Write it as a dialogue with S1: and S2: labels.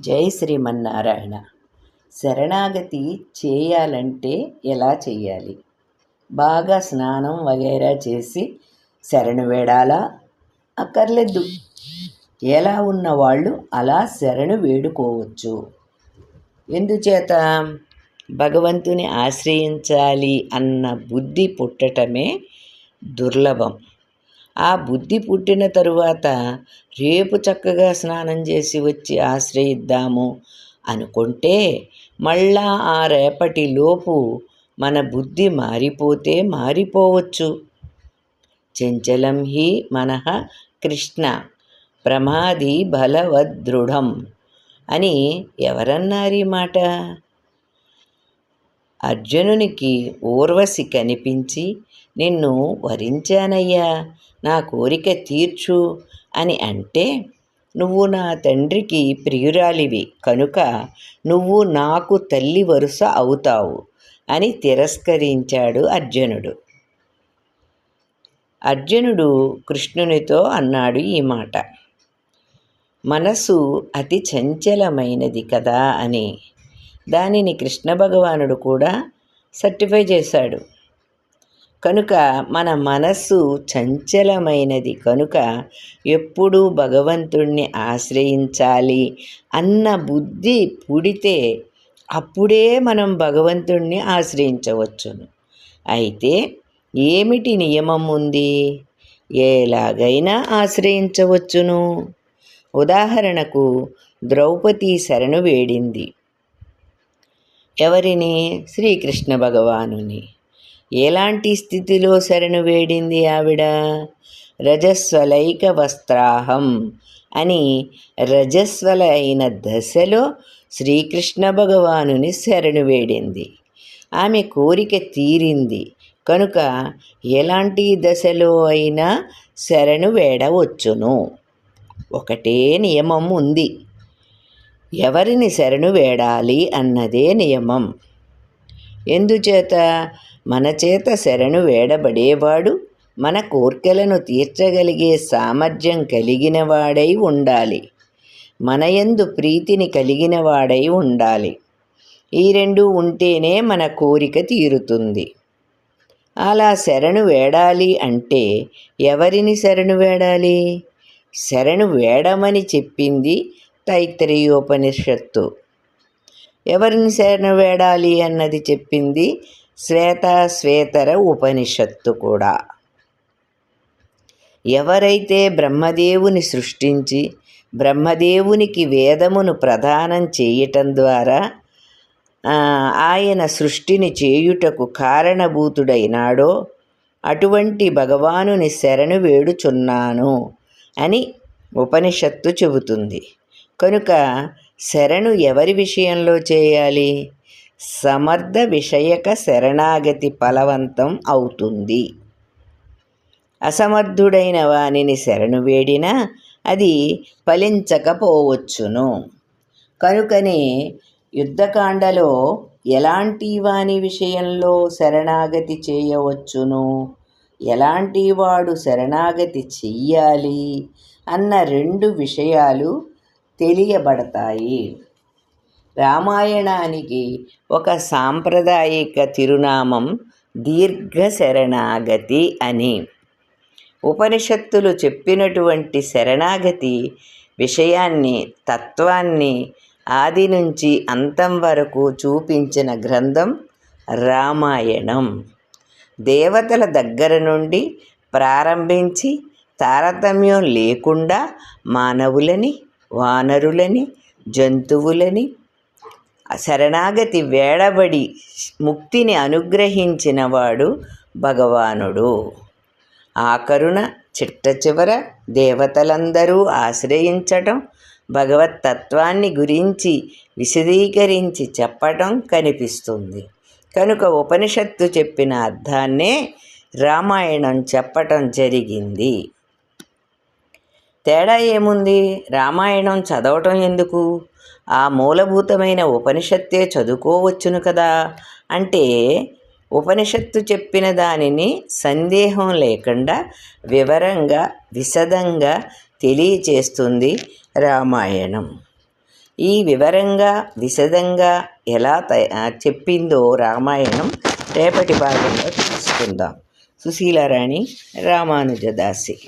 S1: జై శ్రీమన్నారాయణ. శరణాగతి చేయాలంటే ఎలా చేయాలి బాగా స్నానం వగైరా చేసి శరణు వేడాలా? అక్కర్లేదు. ఎలా ఉన్న వాళ్ళు అలా శరణు వేడుకోవచ్చు. ఎందుచేత? భగవంతుని ఆశ్రయించాలి అన్న బుద్ధి పుట్టటమే దుర్లభం. ఆ బుద్ధి పుట్టిన తరువాత రేపు చక్కగా స్నానం చేసి వచ్చి ఆశ్రయిద్దాము అనుకుంటే మళ్ళా ఆ రేపటి లోపు మన బుద్ధి మారిపోతే మారిపోవచ్చు. చంచలం హి మనః కృష్ణ ప్రమాది బలవదృఢం అని ఎవరన్నారు ఈ మాట? అర్జునునికి ఊర్వశి కనిపించి నిన్ను వరించానయ్యా నా కోరిక తీర్చు అని అంటే నువ్వు నా తండ్రికి ప్రియురాలివి కనుక నువ్వు నాకు తల్లి వరుస అవుతావు అని తిరస్కరించాడు అర్జునుడు. అర్జునుడు కృష్ణునితో అన్నాడు ఈ మాట మనసు అతి చంచలమైనది కదా అని. దానిని కృష్ణ భగవానుడు కూడా సర్టిఫై చేశాడు. కనుక మన మనస్సు చంచలమైనది. కనుక ఎప్పుడూ భగవంతుణ్ణి ఆశ్రయించాలి అన్న బుద్ధి పుడితే అప్పుడే మనం భగవంతుణ్ణి ఆశ్రయించవచ్చును. అయితే ఏమిటి నియమం ఉంది? ఎలాగైనా ఆశ్రయించవచ్చును. ఉదాహరణకు ద్రౌపది శరణు వేడింది. ఎవరిని? శ్రీకృష్ణ భగవానుని. ఎలాంటి స్థితిలో శరణు వేడింది ఆవిడ? రజస్వలైక వస్త్రాహం అని రజస్వల అయిన దశలో శ్రీకృష్ణ భగవానుని శరణు వేడింది. ఆమె కోరిక తీరింది. కనుక ఎలాంటి దశలో అయినా శరణు వేడవచ్చును. ఒకటే నియమం ఉంది. ఎవరిని శరణు వేడాలి అన్నదే నియమం. ఎందుచేత? మన చేత శరణు వేడబడేవాడు మన కోర్కెలను తీర్చగలిగే సామర్థ్యం కలిగినవాడై ఉండాలి. మనయందు ప్రీతిని కలిగినవాడై ఉండాలి. ఈ రెండు ఉంటేనే మన కోరిక తీరుతుంది. అలా శరణు వేడాలి అంటే ఎవరిని శరణు వేడాలి? శరణు వేడమని చెప్పింది తైత్రీయోపనిషత్తు ఎవరిని శరణు వేడాలి అన్నది చెప్పింది శ్వేత శ్వేతర ఉపనిషత్తు కూడా. ఎవరైతే బ్రహ్మదేవుని సృష్టించి బ్రహ్మదేవునికి వేదమును ప్రదానం చేయటం ద్వారా ఆయన సృష్టిని చేయుటకు కారణభూతుడైనాడో అటువంటి భగవానుని శరణు వేడుచున్నాను అని ఉపనిషత్తు చెబుతుంది. కనుక శరణు ఎవరి విషయంలో చేయాలి? సమర్థ విషయక శరణాగతి ఫలవంతం అవుతుంది. అసమర్థుడైన వానిని శరణు వేడినా అది ఫలించకపోవచ్చును. కనుకనే యుద్ధకాండలో ఎలాంటి వాని విషయంలో శరణాగతి చేయవచ్చును? ఎలాంటి వాడు శరణాగతి చెయ్యాలి? అన్న రెండు విషయాలు తెలియబడతాయి. రామాయణానికి ఒక సాంప్రదాయిక తిరునామం దీర్ఘ శరణాగతి అని. ఉపనిషత్తులు చెప్పినటువంటి శరణాగతి విషయాన్ని తత్వాన్ని ఆది నుంచి అంతం వరకు చూపించిన గ్రంథం రామాయణం. దేవతల దగ్గర నుండి ప్రారంభించి తారతమ్యం లేకుండా మానవులని వానరులని జంతువులని శరణాగతి వేడబడి ముక్తిని అనుగ్రహించినవాడు భగవానుడు. ఆ కరుణ చిట్ట చివర దేవతలందరూ ఆశ్రయించటం భగవతత్వాన్ని గురించి విశదీకరించి చెప్పటం కనిపిస్తుంది. కనుక ఉపనిషత్తు చెప్పిన అర్థాన్నే రామాయణం చెప్పటం జరిగింది. తేడా ఏముంది? రామాయణం చదవటం ఎందుకు? ఆ మూలభూతమైన ఉపనిషత్తే చదువుకోవచ్చును కదా? అంటే ఉపనిషత్తు చెప్పిన దానిని సందేహం లేకుండా వివరంగా విశదంగా తెలియచేస్తుంది రామాయణం. ఈ వివరంగా విశదంగా ఎలా తయా చెప్పిందో రామాయణం రేపటి భాగంలో తెలుసుకుందాం. సుశీలారాణి రామానుజదాసి